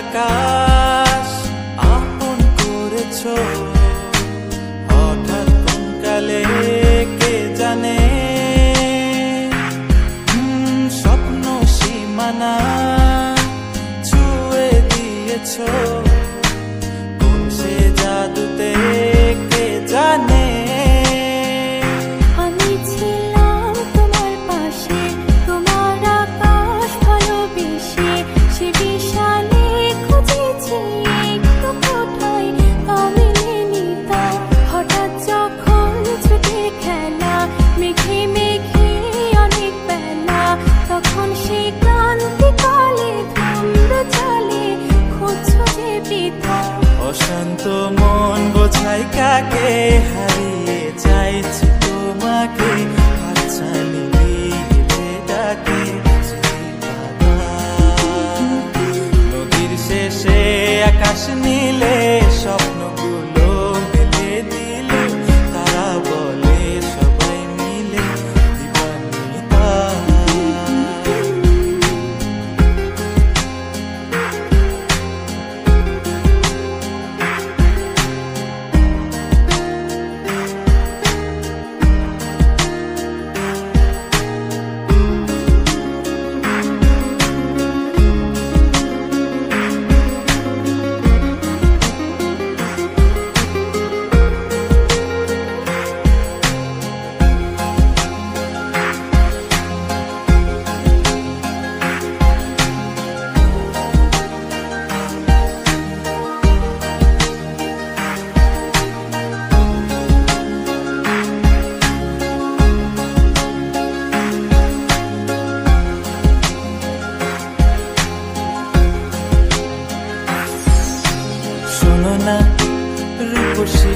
আকাশ আপন করেছ। হঠাৎ কোন কালে কে জানে? স্বপ্ন সীমানা ছুঁয়ে দিয়েছ। কোন সে জাদুতে অশান্ত মন বোঝাই কাকে হারিয়ে চাইছি তোমাকে। হাতছানি ডাকে নদীর শেষে আকাশ নিয়ে না রূপসী।